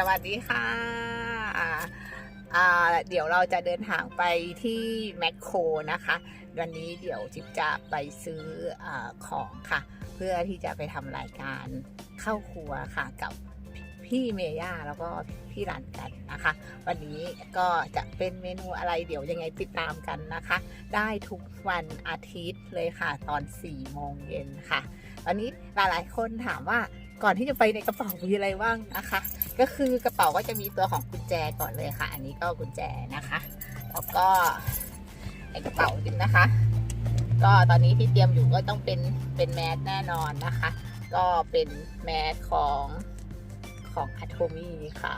สวัสดีค่ะเดี๋ยวเราจะเดินทางไปที่แมคโครนะคะ วันนี้เดี๋ยวจิ๊บจะไปซื้ออของค่ะ เพื่อที่จะไปทำรายการเข้าครัวค่ะกับพี่เมย่าแล้วก็พี่รันกันนะคะ วันนี้ก็จะเป็นเมนูอะไรเดี๋ยวยังไงติดตามกันนะคะ ได้ทุกวันอาทิตย์เลยค่ะตอน4โมงเย็นค่ะ วันนี้หลายๆคนถามว่า ก่อนที่จะไปในกระเป๋ามีอะไรบ้างนะคะ ก็คือกระเป๋าก็จะมีตัวของกุญแจก่อนเลยค่ะ อันนี้ก็กุญแจนะคะแล้วก็ในกระเป๋าจริงนะคะ ก็ตอนนี้ที่เตรียมอยู่ก็ต้องเป็นเป็นแมสแน่นอนนะคะ ก็เป็นแมสของของอะโทมี่ค่ะ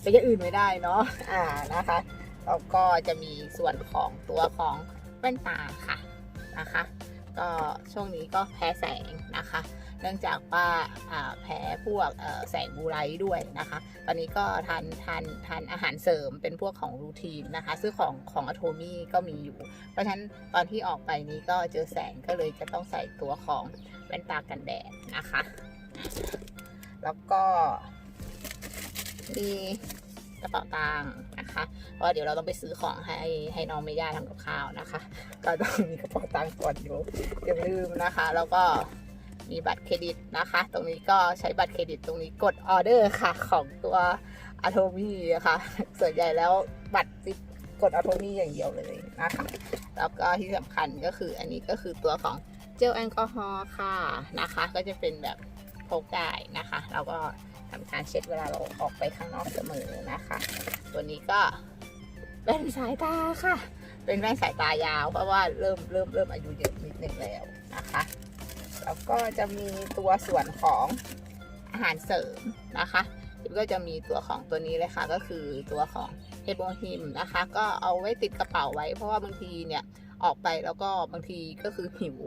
เป็นอย่างอื่นไม่ได้เนาะอ่านะคะแล้วก็จะมีส่วนของตัวของแว่นตาค่ะนะคะ ก็ช่วงนี้ก็แพ้แสงนะคะ เนื่องจากว่าแพ้พวกแสงบูไรท์ด้วยนะคะ ตอนนี้ก็ทานทานทานอาหารเสริมเป็นพวกของรูทีนนะคะซึ่งของของอะโทมี่ก็มีอยู่ เพราะฉะนั้นตอนที่ออกไปนี้ก็เจอแสงก็เลยจะต้องใส่ตัวของแว่นตากันแดดนะคะ แล้วก็มีกระเป๋าตังค์นะคะ เพราะว่าเดี๋ยวเราต้องไปซื้อของให้ให้น้องเมย่าทำกับข้าวนะคะ ก็ต้องมีกระเป๋าตังค์ก่อนอยู่อย่าลืมนะคะ แล้วก็ มีบัตรเครดิตนะคะ ตรงนี้ก็ใช้บัตรเครดิตตรงนี้กดออเดอร์ค่ะ ของตัวอะโทมี่ค่ะ ส่วนใหญ่แล้วบัตรติดกดอะโทมี่อย่างเดียวเลยนะคะ แล้วก็ที่สำคัญก็คืออันนี้ก็คือตัวของเจลแอลกอฮอล์ค่ะนะคะ ก็จะเป็นแบบพกได้นะคะ แล้วก็ทำการเช็ดเวลาเราออกไปข้างนอกเสมอนะคะ ตัวนี้ก็แว่นสายตาค่ะ เป็นแว่นสายตายาวเพราะว่าเริ่มเริ่มเริ่มอายุเยอะนิดนึงแล้วนะคะ แล้วก็จะมีตัวส่วนของอาหารเสริมนะคะก็จะมีตัวของตัวนี้เลยค่ะ ก็คือตัวของเฮโบฮิมนะคะ ก็เอาไว้ติดกระเป๋าไว้เพราะว่าบางทีเนี่ยออกไปแล้วก็บางทีก็คือหิว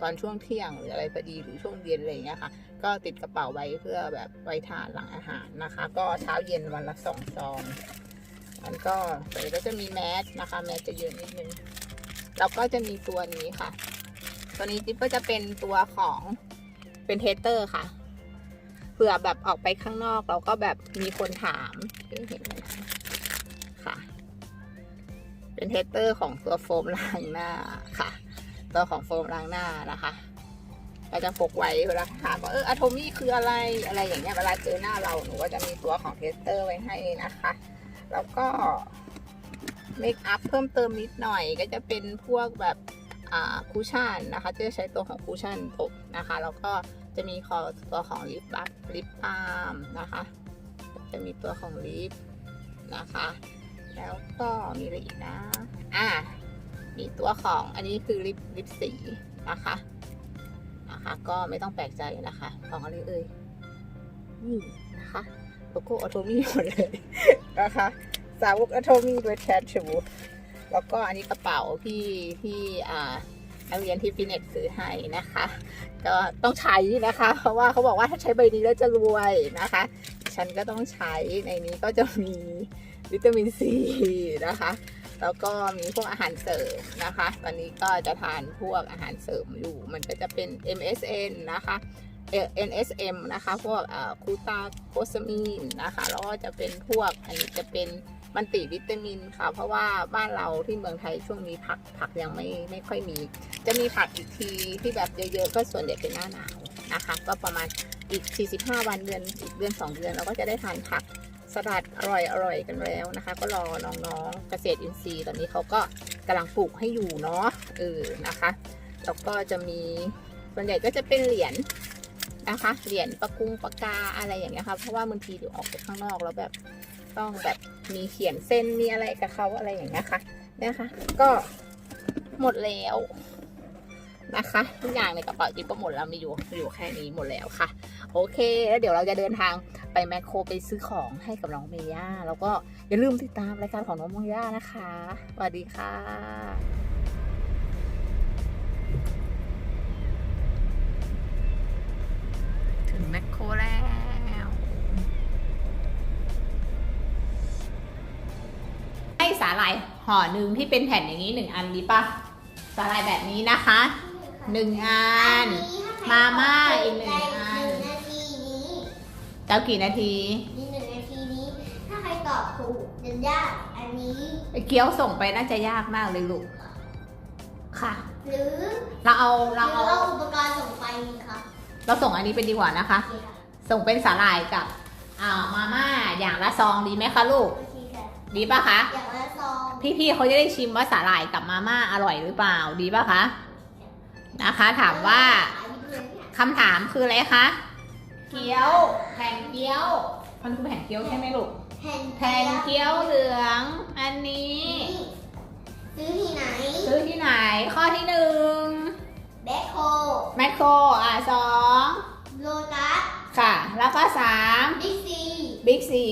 ตอนช่วงเที่ยงหรืออะไรพอดีหรือช่วงเย็นอะไรอย่างเงี้ยค่ะ ก็ติดกระเป๋าไว้เพื่อแบบไว้ทานหลังอาหารนะคะ ก็เช้าเย็นวันละสองซองมันก็เดี๋ยวก็จะมีแมสนะคะ แมสจะเยอะนิดนึงแล้วก็จะมีตัวนี้ค่ะ ตัวนี้จิ๊บก็จะเป็นตัวของเป็นเทสเตอร์ค่ะ เผื่อแบบออกไปข้างนอกเราก็แบบมีคนถามเห็นไหมนค่ะ เป็นเทสเตอร์ของตัวโฟมล้างหน้าค่ะ ตัวของโฟมล้างหน้านะคะก็จะพกไว้เวลาถามว่าเอออะโทมี่คืออะไรอะไรอย่างเงี้ยเวลาเจอหน้าเราหนูก็จะมีตัวของเทสเตอร์ไว้ให้นะคะ แล้วก็เมคอัพเพิ่มเติมนิดหน่อยก็จะเป็นพวกแบบ คูชั่นนะคะจะใช้ตัวของคูชั่นตบนะคะ แล้วก็จะมีคอตัวของลิปบัฟลิปบาล์มนะคะ จะมีตัวของลิปนะคะ แล้วก็มีอะไรอีกนะ อ่า มีตัวของอันนี้คือลิปลิปสีนะคะ นะคะ ก็ไม่ต้องแปลกใจนะคะ ของอะไรเอ่ย นี่นะคะโลโก้ออโตมี่หมดเลยนะคะ สาวกออโตมี่โดยแทชู แล้วก็อันนี้กระเป๋าที่ที่อ่านักเรียนที่ฟิตเนสซื้อให้นะคะ ก็ต้องใช้นะคะ เพราะว่าเขาบอกว่าถ้าใช้ใบนี้แล้วจะรวยนะคะ ฉันก็ต้องใช้ในนี้ก็จะมีวิตามินซีนะคะ แล้วก็มีพวกอาหารเสริมนะคะ ตอนนี้ก็จะทานพวกอาหารเสริมอยู่ มันก็จะเป็น MSN นะคะ NSM นะคะ พวกคูตาโคซามีนนะคะ แล้วก็จะเป็นพวกอันนี้จะเป็น มันติวิตามินค่ะ เพราะว่าบ้านเราที่เมืองไทยช่วงนี้ผักผักยังไม่ไม่ค่อยมี จะมีผักอีกทีที่แบบเยอะๆก็ส่วนใหญ่เป็นหน้าหนาวนะคะ ก็ประมาณอีก 45 วันเดือนอีกเดือน 2 เดือนเราก็จะได้ทานผักสลัดอร่อยอร่อยกันแล้วนะคะ ก็รอน้องๆเกษตรอินทรีย์ตอนนี้เขาก็กำลังปลูกให้อยู่เนาะเออนะคะแล้วก็จะมีส่วนใหญ่ก็จะเป็นเหรียญนะคะเหรียญประกุงปากกาอะไรอย่างเงี้ยค่ะเพราะว่าบางทีเดี๋ยวออกไปข้างนอกแล้วแบบ ต้องแบบมีเขียนเส้นมีอะไรกับเขาอะไรอย่างเงี้ยค่ะนะคะ ก็หมดแล้วนะคะทุกอย่างในกระเป๋าจิ๊บก็หมดแล้วมีอยู่อยู่แค่นี้หมดแล้วค่ะ โอเค แล้วเดี๋ยวเราจะเดินทางไปแมคโครไปซื้อของให้กับน้องเมย่าแล้วก็อย่าลืมติดตามรายการของน้องเมย่านะคะสวัสดีค่ะถึงแมคโครแล้วาหร่ายห่อหนึ่งที่เป็นแผ่นอย่างนี้หนึ่งอันดีปะสาหร่ายแบบนี้นะคะหนึ่งอัน มาม่าอีกหนึ่งอันหนึ่งนาทีนี้เจ้ากี่นาทีนี่หนึ่งนาทีตอบถูกจะยากอันนี้ไอ้เกี๊ยวส่งไปน่าจะยากมากเลยลูกค่ะ หรือเราเอาหเรารือเอาเอาอุปกรณ์ส่งไปค่ะเราส่งอันนี้ไปดีกว่านะคะโอเคค่ะส่งเป็นสาหร่ายกับอ่ามาม่าอย่างละซองดีไหมคะลูกโอเคค่ะ ดีปะคะ อย่างละซองพี่ๆเขาจะได้ชิมว่าสาหร่ายกับมาม่าอร่อยหรือเปล่า ดีปะคะ นะคะ ถามว่าขายอยู่เลยเนี่ยคำถามคืออะไรคะ เกี๊ยว แผ่นเกี๊ยว มันคือแผ่นเกี๊ยวใช่ไหมลูก แผ่นแผ่นเกี๊ยวเหลือง อันนี้นี่ซื้อที่ไหน ซื้อที่ไหน ข้อที่หนึ่งแบคโคแมคโครอะสองโลตัสค่ะ แล้วก็สามบิ๊กซีบิ๊กซี